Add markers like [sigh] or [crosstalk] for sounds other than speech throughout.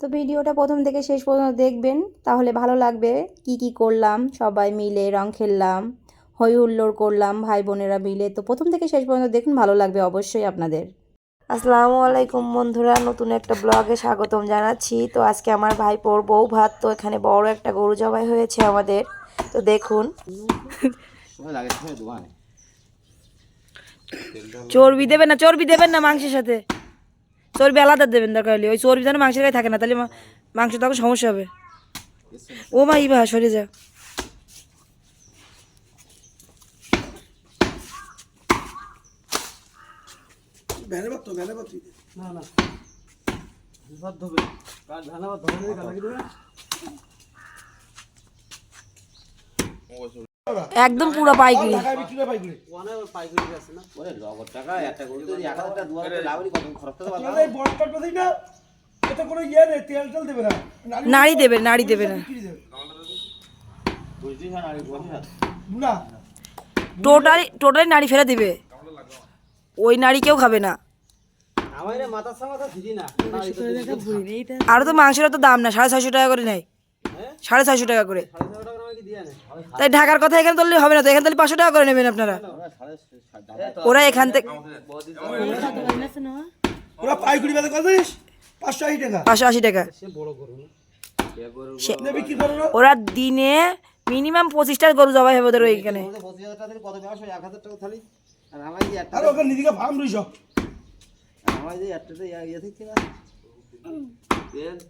তো ভিডিওটা প্রথম থেকে শেষ পর্যন্ত দেখবেন তাহলে ভালো লাগবে। কি কি করলাম সবাই মিলে রং খেললাম হই হুল্লোড় করলাম ভাই বোনেরা মিলে। তো প্রথম থেকে শেষ পর্যন্ত দেখুন ভালো লাগবে অবশ্যই আপনাদের। আসসালামু আলাইকুম বন্ধুরা নতুন একটা ব্লগে স্বাগতম জানাচ্ছি। তো আজকে আমার ভাইপোর বউ ভাত তো এখানে বড় একটা গরু জবাই হয়েছে আমাদের। তো দেখুন। চর্বি দেবেন না চর্বি দেবেন না মাংসের সাথে? চর্বি আলাদা দেবেন দরকার হলে। ওই চর্বি যেন মাংসের গায়ে থাকে না তাহলে মাংস তখন সমস্যা হবে। ও মা ইবা সরে যা। একদম পুরো পাইকারি। ইয়ে দেবে নাড়ি নাড়ি দেবে না। টোটালি টোটালি নাড়ি ফেলে দিবে। ওই নাড়ি কেউ খাবে না। আরও তো মাংসের তো দাম না সাড়ে ছয়শো টাকা করে নেয়। সাড়ে ছয়শো টাকা করে। তাই ঢাকার কথা এখানে তুললে হবে না তো এখানে তাহলে পাঁচশো টাকা করে নেবেন আপনারা। ওরা এখান থেকে ওরা পাইকুড়ি বেঁধে কত পাঁচশো আশি টাকা। পাঁচশো আশি ওরা দিনে মিনিমাম পঁচিশটা গরু জবাই হবে ওদের ওইখানে আর ওকে নিদিকে ফার্ম রইস চামড়া না ছেলে হইতে আর এ গাড়ি কোনোদিন আসবে না আমার নেটিজেন তাই বইতে গাড়ি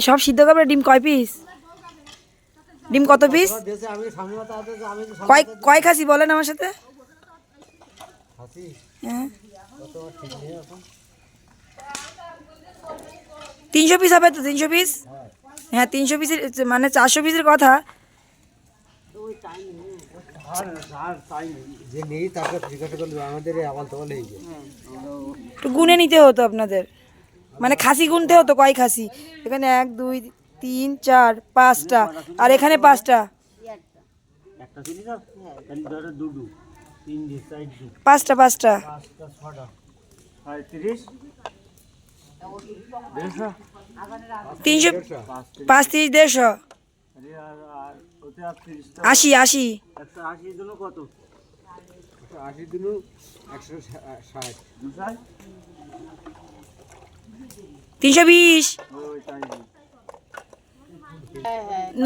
সব সিদ্ধ করবে ডিম কয় পিস ডিম কত পিস কয় কয় খাসি বলেন আমার সাথে? হ্যাঁ। তিনশো পিস হবে তো তিনশো পিস হ্যাঁ তিনশো পিসের মানে চারশো পিসের কথা। গুনে নিতে হতো আপনাদের। মানে খাসি গুনতে হতো, কয় খাসি? এখানে এক, দুই, তিন, চার, পাঁচটা। আর এখানে পাঁচটা? পাঁচটা পাঁচটা। তিনশো পাঁচ তিরিশ দেড়শো। আশি আশি। তিনশো বিশ।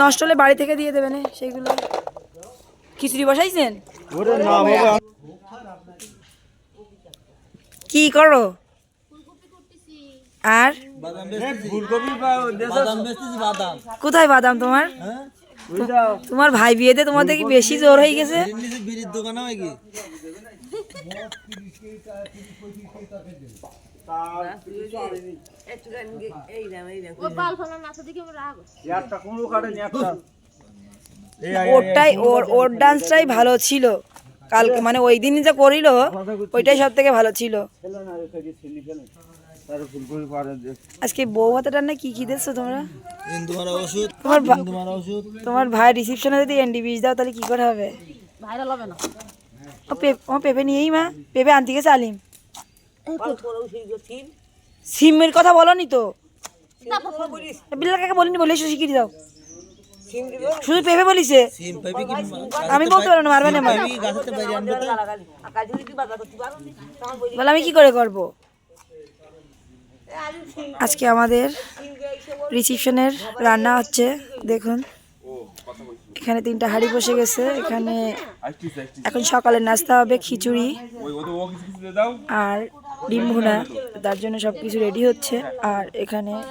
নষ্ট হলে বাড়ি থেকে দিয়ে দেবেন সেইগুলো খিচুড়ি বসাইছেন? কি করো? আর? কোথায় বাদাম তোমার? তোমার ভাই বিয়েতে তোমাদের কি বেশি জোর হয়ে গেছে। ওরটাই, ওর ওর ডান্সটাই ভালো ছিল। কালকে মানে ওই দিনই যা করিল, ওইটাই সব থেকে ভালো ছিল। আজকে বউ হাতে রান্না কি কি দিচ্ছ তোমরা? ইন্দুমারা ওষুধ তোমার ইন্দুমারা ওষুধ। তোমার ভাই রিসেপশনে যদি এনডি বিষ দাও তাহলে কি করে হবে? ও পে ও পেঁপে নিয়েই মা পেঁপে আনতে গেছে আলিম। সিমের কথা বলনি তো? বিল্লা কাকে বলিনি বলে শিখিয়ে দাও। শুধু পেঁপে বলিছে? সিম পাইবি কি আমি বলতে পারব না মারবে না মা। গাছতে বাইরে আনবে তো? বলে আমি কি করে করব? আজকে আমাদের রিসেপশনের রান্না হচ্ছে, দেখুন। এখানে তিনটা হাঁড়ি বসে গেছে, এখানে এখন সকালে নাস্তা হবে, খিচুড়ি আর ডিম ভুনা। তার জন্য সব কিছু রেডি হচ্ছে, আর এখানে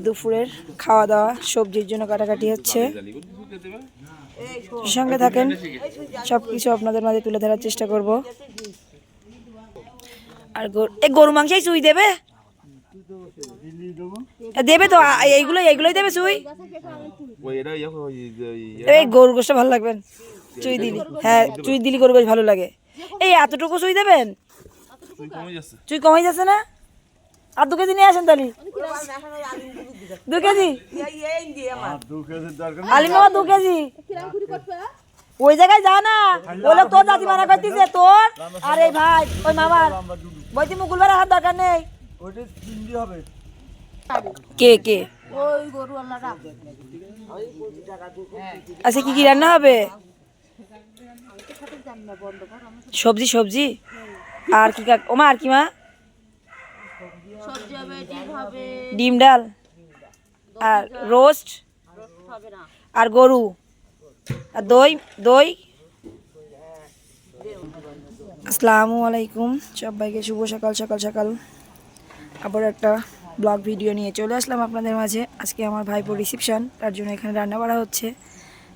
দুপুরের খাওয়া দাওয়া সবজির জন্য কাটাকাটি হচ্ছে। সঙ্গে থাকেন সব কিছু আপনাদের মাঝে তুলে ধরার চেষ্টা করব। আর গরু- মাংসই চুই দেবে? দেবে তো এইগুলো এইগুলোই দেবে চুই? এই গরু গোষ্ঠ ভালো লাগবেন চুই দিলি হ্যাঁ চুই দিলি গরু গোশ ভালো লাগে। এই এতটুকু চুই দেবেন? চুই কমাই যাচ্ছে। না? আর দু কেজি নিয়ে আসেন তাহলে। দু কেজি? আলিম বাবা দু কেজি। ওই জায়গায় যা না বলে তোর দাদি মানা করতেছে তোর? আর এই ভাই ওই মামার। বলছি মুকুলবারে হাত দরকার নেই। কে কে? আচ্ছা কি কি রান্না হবে? সবজি সবজি? আর কি কাক ওমা আর কি মা? ডিম ডাল? আর রোস্ট? আর গরু? আর দই? দই? আসসালামু আলাইকুম। সবাইকে শুভ সকাল সকাল সকাল। আবার একটা ব্লগ ভিডিও নিয়ে চলে আসলাম আপনাদের মাঝে। আজকে আমার ভাইপোর রিসিপশান তার জন্য এখানে রান্না করা হচ্ছে।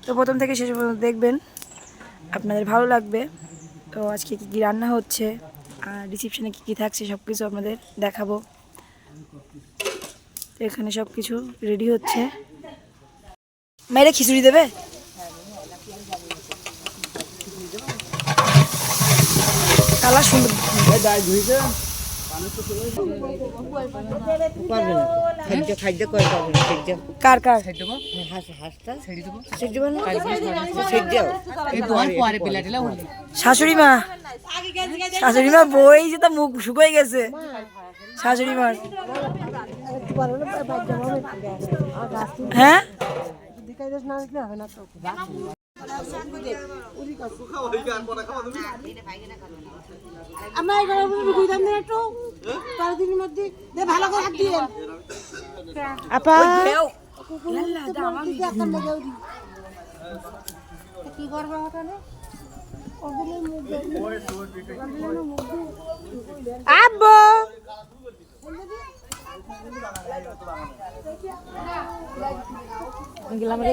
তো প্রথম থেকে শেষ পর্যন্ত দেখবেন, আপনাদের ভালো লাগবে। তো আজকে কী কী রান্না হচ্ছে, আর রিসিপশানে কী কী থাকছে সব কিছু আপনাদের দেখাবো। তো এখানে সব কিছু রেডি হচ্ছে। মেয়েরা খিচুড়ি দেবে? কালার সুন্দর। ছেড়ে দাও শাশুড়ি মা। বই যে তা মুখ শুকিয়ে গেছে। শাশুড়ি মার হ্যাঁ? আমার এবার বুঝলাম না একটু তার দিনের মধ্যে ভালো করে হাত দিয়ে আপা। কি করবে ওখানে আব্বু। গেলাম রে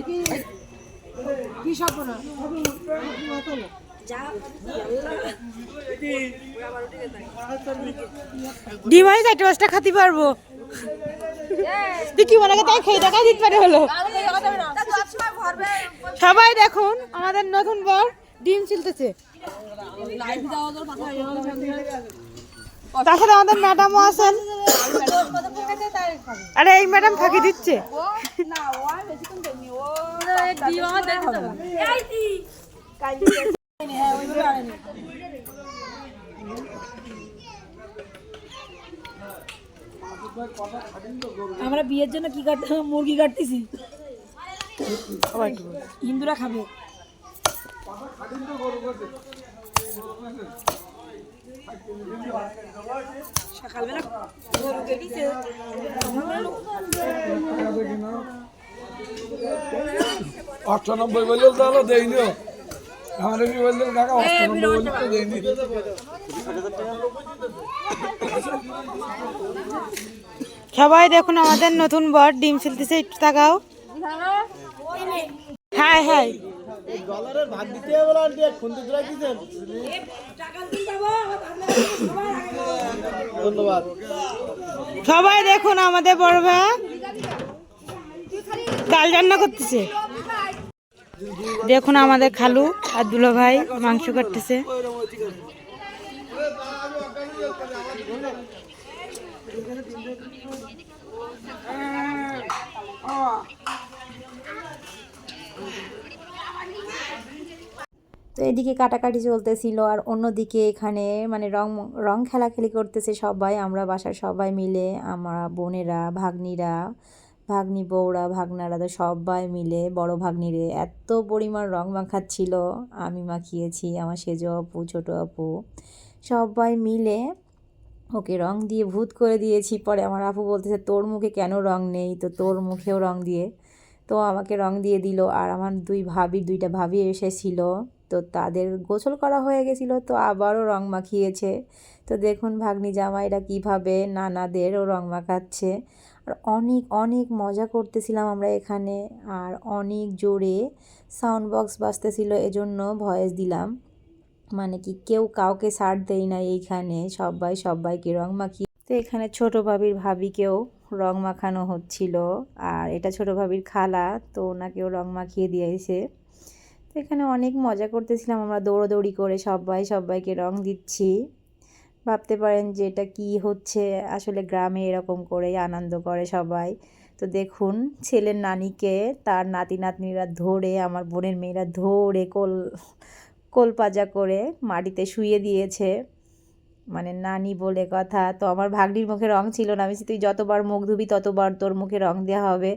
কি ডিম আমি চারটে পাঁচটা খাতে পারব কি মনে তাই খেয়ে দেখাই দিতে পারে হলো সবাই দেখুন আমাদের নতুন বর ডিম ছিলতেছে। তাছাড়া আমাদের ম্যাডামও আছেন। আরে এই ম্যাডাম ফাঁকি দিচ্ছে। আমরা বিয়ের জন্য কি কাটতে মুরগি কাটতেছি। হিন্দুরা খাবে। সকালবেলা গরু কেটেছে অষ্টানব্বই বললেও তাহলে দেয়নি। আমার কি বললেন কাকা অষ্টানব্বই বললে তো দেয়নি। সবাই দেখুন আমাদের নতুন বর ডিম ছিলতেছে একটু তাকাও। হ্যাঁ হ্যাঁ সবাই দেখুন আমাদের বড় ভাই। ডাল রান্না করতেছে। দেখুন আমাদের খালু আর দুলো ভাই মাংস কাটতেছে তো এদিকে কাটাকাটি চলতেছিল আর অন্যদিকে এখানে মানে রং রং খেলাখেলি করতেছে সবাই, আমরা বাসার সবাই মিলে, আমরা বোনেরা, ভাগ্নিরা, ভাগ্নি বউরা, ভাগনারা তো সবাই মিলে, বড় ভাগ্নিরে এত পরিমাণ রং মাখাচ্ছিল। আমি মাখিয়েছি, আমার সেজ আপু, ছোটো আপু, সবাই মিলে ওকে রং দিয়ে ভূত করে দিয়েছি। পরে আমার আপু বলতেছে, তোর মুখে কেন রং নেই? তো তোর মুখেও রং দিয়ে। তো আমাকে রং দিয়ে দিল আর আমার দুই ভাবি, দুইটা ভাবি এসেছিল। তো তাদের গোসল করা হয়ে গেছিল, তো আবারও রং মাখিয়েছে। তো দেখুন ভাগ্নি জামাইরা কীভাবে নানাদেরও রং মাখাচ্ছে। আর অনেক অনেক মজা করতেছিলাম আমরা এখানে। আর অনেক জোরে সাউন্ড বক্স বাজতেছিল, এজন্য ভয়েস দিলাম। মানে কি কেউ কাউকে সার দেয় না এইখানে, সবাই সবাইকে রং মাখিয়ে। তো এখানে ছোট ভাবির ভাবিকেও রং মাখানো হচ্ছিল। আর এটা ছোটো ভাবির খালা, তো ওনাকেও রং মাখিয়ে দিয়েছে। তো এখানে অনেক মজা করতেছিলাম। আমরা দৌড়োদৌড়ি করে সবাই সবাইকে রং দিচ্ছি। ভাবতে পারেন যে এটা কি হচ্ছে? আসলে গ্রামে এরকম করেই আনন্দ করে সবাই। তো দেখুন, ছেলের নানিকে, তার নাতি নাতনিরা ধরে, আমার বোনের মেয়েরা ধরে কোল কোলপাজা করে মাটিতে শুয়ে দিয়েছে। মানে নানি বলে কথা, তো আমার ভাগ্নির মুখে রং ছিল না, আমি তুই যতবার মুখ ধুবি ততবার তোর মুখে রং দেওয়া হবে।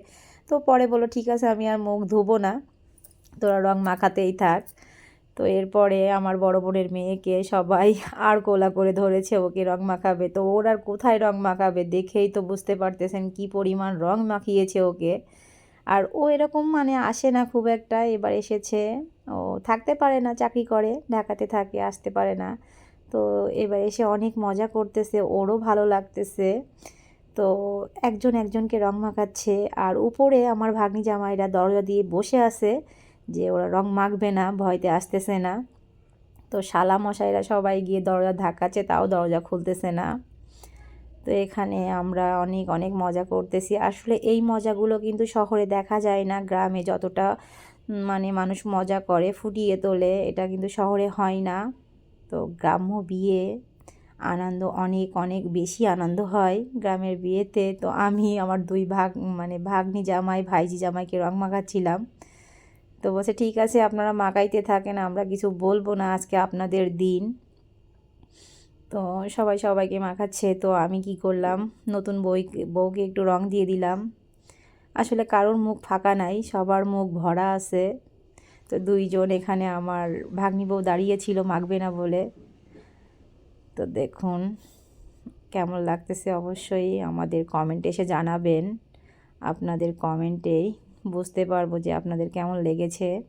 তো পরে বলো ঠিক আছে, আমি আর মুখ ধুবো না। তোরা রং মাখাতেই থাক। তো এরপরে আমার বড় বোনের মেয়েকে সবাই [laughs] আর কোলা করে ধরেছে, ওকে রং মাখাবে। তো ওর আর কোথায় রং মাখাবে দেখেই তো বুঝতে পারতেছেন কি পরিমাণ রং মাখিয়েছে ওকে। আর ও এরকম মানে আসে না খুব একটা, এবার এসেছে। ও থাকতে পারে না, চাকরি করে, ঢাকাতে থাকে, আসতে পারে না। তো এবার এসে অনেক মজা করতেছে, ওরও ভালো লাগতেছে। তো একজন একজনকে রং মাখাচ্ছে, আর উপরে আমার ভাগ্নি জামাইরা দরজা দিয়ে বসে আছে। যে ওরা রং মাখবে না, ভয়তে আসতেছে না। তো শালা মশাইরা সবাই গিয়ে দরজা ধাক্কাচ্ছে, তাও দরজা খুলতেছে না। তো এখানে আমরা অনেক অনেক মজা করতেছি। আসলে এই মজাগুলো কিন্তু শহরে দেখা যায় না, গ্রামে যতটা মানে মানুষ মজা করে, ফুটিয়ে তোলে, এটা কিন্তু শহরে হয় না। তো গ্রাম্য বিয়ে, আনন্দ অনেক অনেক বেশি আনন্দ হয় গ্রামের বিয়েতে। তো আমি, আমার দুই ভাগ মানে ভাগ্নি জামাই, ভাইজি জামাইকে রং মাখাচ্ছিলাম। তো বলছে, ঠিক আছে, আপনারা মাখাইতে থাকেন, আমরা কিছু বলব না আজকে আপনাদের দিন। তো সবাই সবাইকে মাখাচ্ছে। তো আমি কি করলাম, নতুন বই, বউকে একটু রং দিয়ে দিলাম। আসলে কারোর মুখ ফাঁকা নাই, সবার মুখ ভরা আছে। তো দুইজন এখানে আমার ভাগ্নি বউ দাঁড়িয়েছিল মাখবে না বলে। তো দেখুন, কেমন লাগতেছে অবশ্যই আমাদের কমেন্টে এসে জানাবেন। আপনাদের কমেন্টেই বুঝতে পারব যে আপনাদের কেমন লেগেছে।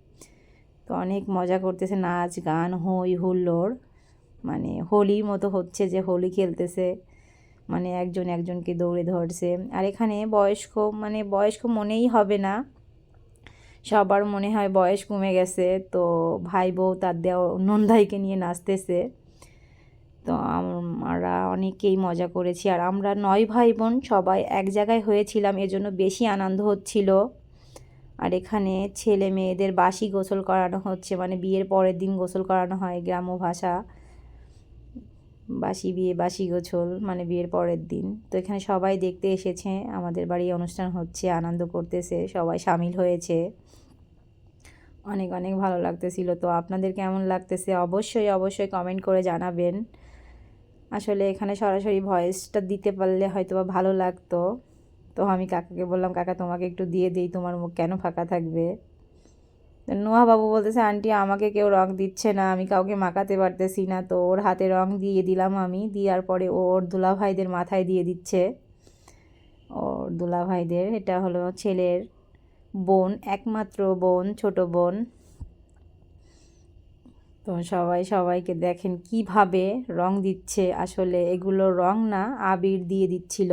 তো অনেক মজা করতেছে, নাচ, গান, হই, হুল্লোড়। মানে হোলির মতো হচ্ছে যে হোলি খেলতেছে। মানে একজন একজনকে দৌড়ে ধরছে। আর এখানে বয়স্ক মানে বয়স্ক মনেই হবে না। সবার মনে হয় বয়স কমে গেছে। তো ভাই বউ তার দেওয়া নন্দাইকে নিয়ে নাচতেছে। তো আমরা অনেকেই মজা করেছি। আর আমরা নয় ভাই বোন সবাই এক জায়গায় হয়েছিলাম। এজন্য বেশি আনন্দ হচ্ছিল। আর এখানে ছেলে মেয়েদের বাসি গোসল করানো হচ্ছে মানে বিয়ের পরের দিন গোসল করানো হয় গ্রাম্য ভাষা। বাসি বিয়ে বাসি গোছল মানে বিয়ের পরের দিন। তো এখানে সবাই দেখতে এসেছে, আমাদের বাড়ি অনুষ্ঠান হচ্ছে, আনন্দ করতেছে, সবাই সামিল হয়েছে। অনেক অনেক ভালো লাগতেছিল। তো আপনাদের কেমন লাগতেছে? অবশ্যই অবশ্যই কমেন্ট করে জানাবেন। আসলে এখানে সরাসরি ভয়েসটা দিতে পারলে হয়তো বা ভালো লাগতো। তো আমি কাকাকে বললাম, কাকা, তোমাকে একটু দিয়ে দিই, তোমার মুখ কেন ফাঁকা থাকবে? নোয়া বাবু বলতেছে, আন্টি, আমাকে কেউ রং দিচ্ছে না, আমি কাউকে মাখাতে পারতেছি না। তো ওর হাতে রং দিয়ে দিলাম আমি, দেওয়ার পরে ওর দুলাভাইদের মাথায় দিয়ে দিচ্ছে। ওর দুলাভাইদের, এটা হলো ছেলের বোন, একমাত্র বোন, ছোট বোন। তো সবাই সবাইকে দেখেন কীভাবে রং দিচ্ছে। আসলে এগুলো রং না, আবির দিয়ে দিচ্ছিল।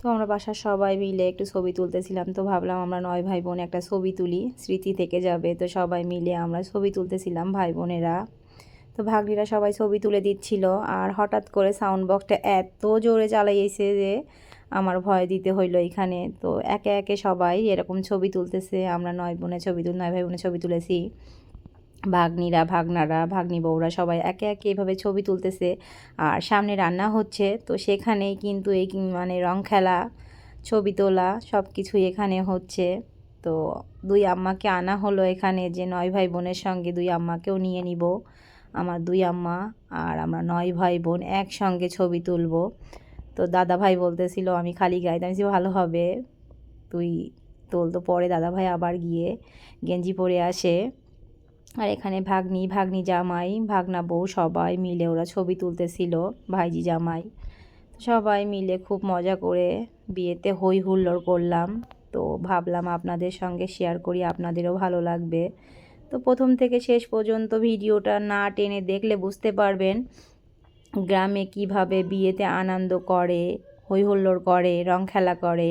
তো আমরা বাসার সবাই মিলে একটু ছবি তুলতেছিলাম, তো ভাবলাম আমরা নয় ভাই বোন একটা ছবি তুলি, স্মৃতি থেকে যাবে, তো সবাই মিলে আমরা ছবি তুলতেছিলাম ভাই বোনেরা। তো ভাগ্নিরা সবাই ছবি তুলে দিচ্ছিল, আর হঠাৎ করে সাউন্ড বক্সটা এত জোরে চালাইয়েছে যে আমার ভয় দিতে হইল এখানে। তো একে একে সবাই এরকম ছবি তুলতেছে, আমরা নয় বোনের ছবি তুল, নয় ভাই বোনের ছবি তুলেছি। ভাগ্নিরা, ভাগনারা ভাগ্নি বউরা সবাই একে একে এভাবে ছবি তুলতেছে। আর সামনে রান্না হচ্ছে, তো সেখানেই কিন্তু এই মানে রং খেলা, ছবি তোলা সব কিছুই এখানে হচ্ছে। তো দুই আম্মাকে আনা হলো এখানে যে নয় ভাই বোনের সঙ্গে দুই আম্মাকেও নিয়ে নিব। আমার দুই আম্মা আর আমরা নয় ভাই বোন একসঙ্গে ছবি তুলব। তো দাদা ভাই বলতেছিল, আমি খালি গাইতে আমি ভালো হবে। তুই তোল। তো পরে দাদা ভাই আবার গিয়ে গেঞ্জি পরে আসে। আর এখানে ভাগ্নি ভাগ্নি জামাই, ভাগনা বউ সবাই মিলে ওরা ছবি তুলতেছিল, ভাইজি জামাই। সবাই মিলে খুব মজা করে বিয়েতে হই হুল্লোড় করলাম। তো ভাবলাম আপনাদের সঙ্গে শেয়ার করি, আপনাদেরও ভালো লাগবে। তো প্রথম থেকে শেষ পর্যন্ত ভিডিওটা না টেনে দেখলে বুঝতে পারবেন গ্রামে কীভাবে বিয়েতে আনন্দ করে হই হুল্লোড় করে, রং খেলা করে।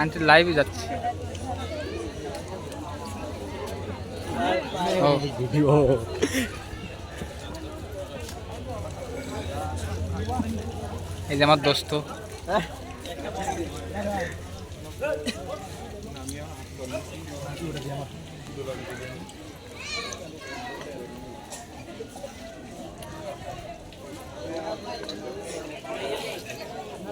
আন্টি লাইভে যাচ্ছে। এই যে আমার দোস্ত।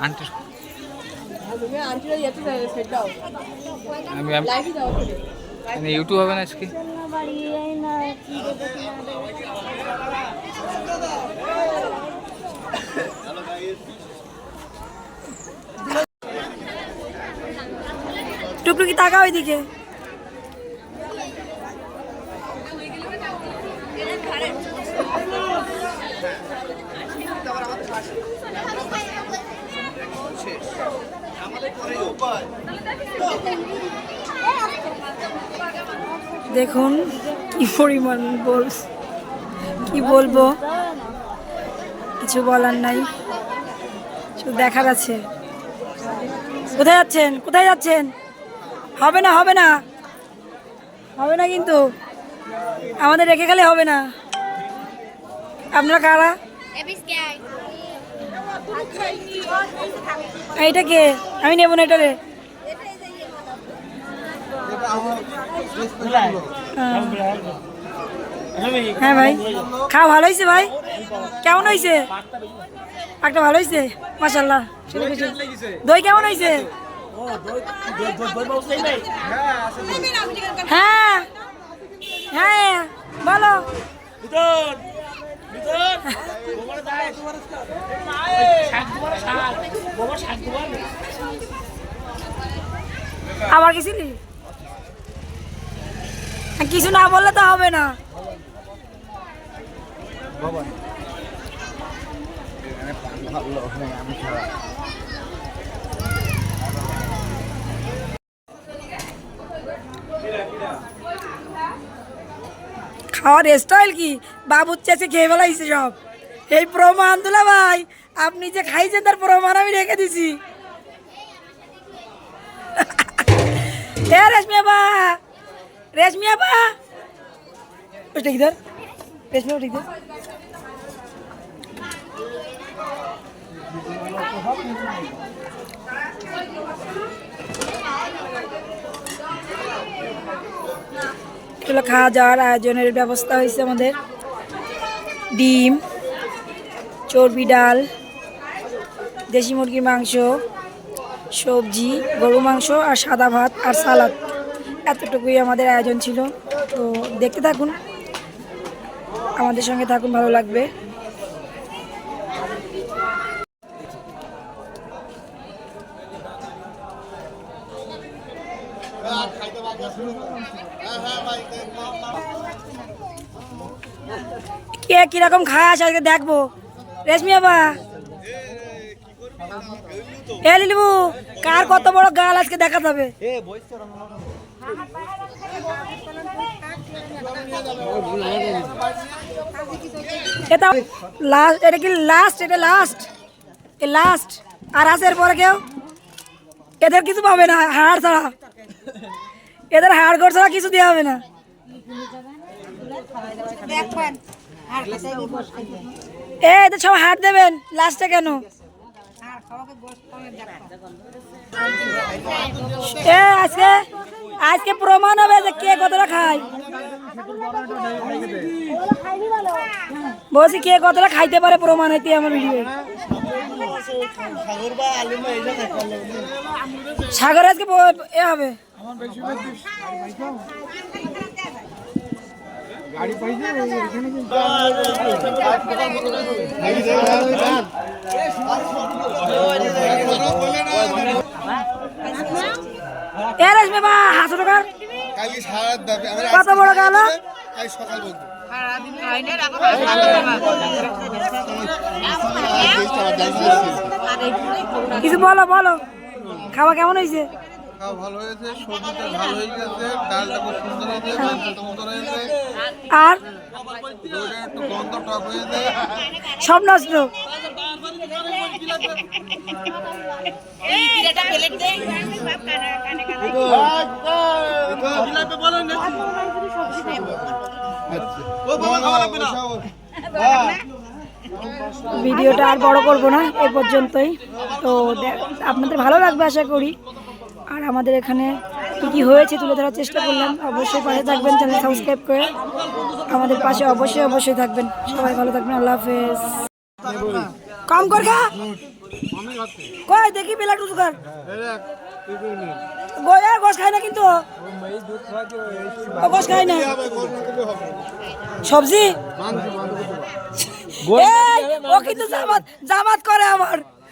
আন্টি আমি আমি ইউটিউব হবে না আজকে? টুকটুকি তাকা ওইদিকে দেখুন কি পরিমাণ বল কি বলব? কিছু বলার নাই। শুধু দেখার কোথায় যাচ্ছেন? কোথায় যাচ্ছেন? হবে না হবে না। হবে না কিন্তু। আমাদের রেখে গেলে হবে না। আপনারা কারা? এইটা কে? আমি নেব না, এটা রে। হ্যাঁ। ভাই। খাওয়া ভালো হয়েছে, ভাই? কেমন হয়েছে? একটা ভালো হয়েছে? মাসাল্লাহ দই কেমন হয়েছে? হ্যাঁ। হ্যাঁ। বলো। আবার গেছিলি? কিছু না বললে তো হবে না। খাওয়ার স্টাইল কি? বাবুর চেয়েছে খেয়ে ফেলাইছে সব। এই প্রমাণ তুলা ভাই, আপনি যে খাইছেন তার প্রমাণ আমি রেখে দিছি। [laughs] এ রেশমি আপা রেশমি আপা। ওইটা কিধর রেশমি ওটা কিধর এগুলো খাওয়া যাওয়ার আয়োজনের ব্যবস্থা হয়েছে আমাদের। ডিম, চর্বি ডাল, দেশি মুরগির মাংস, সবজি গরু মাংস আর সাদা ভাত আর সালাদ। এতটুকুই আমাদের আয়োজন ছিল। তো দেখতে থাকুন। আমাদের সঙ্গে থাকুন, ভালো লাগবে। কে কীরকম খাস আজকে দেখব? রেশমি বাবা। এ লিলবু, কার কত বড় গাল আজকে দেখা যাবে এটা লাস্ট এটা কি লাস্ট এটা লাস্ট এ লাস্ট আর আছে এরপরে কেউ? এদের কিছু পাবে না, হাড় ছাড়া। এদের হাড় ঘর ছাড়া কিছু দেওয়া হবে না। এ, এদের সব হাট দেবেন, লাস্টে কেন? এ, আজকে আজকে প্রমাণ হবে যে কে কতটা খায়। বলছি কে কতটা খাইতে পারে প্রমাণ হইতে আমার ভিডিও সাগর আজকে এ হবে। এ রেশমি বা হাসো টাকার কত বড় গেল আজ সকাল বলব কিছু বলো বলো। খাওয়া কেমন হয়েছে? খাওয়া ভালো হয়েছে সবজিটা ভালো হয়ে গেছে ডালটা খুব সুন্দর হয়েছে মাংসটা সুন্দর হয়েছে। আর? একটু গন্ধ টক হয়েছে। সব নষ্ট। ও বাবা খাওয়া লাগবে না ভিডিওটা আর বড় করব না এ পর্যন্তই। তো আপনাদের ভালো লাগবে আশা করি। আর আমাদের এখানে কী কী হয়েছে তুলে ধরার চেষ্টা করলাম অবশ্যই পাশে থাকবেন চ্যানেল সাবস্ক্রাইব করে আমাদের পাশে অবশ্যই অবশ্যই থাকবেন। সবাই ভালো থাকবেন আল্লাহ হাফেজ। কম কর খা। কই দেখি বেলা টুসু কর। গোয়া গোস খায় না কিন্তু। গোস খায় না। সবজি? এই, ও কিন্তু জামাত জামাত করে আমার।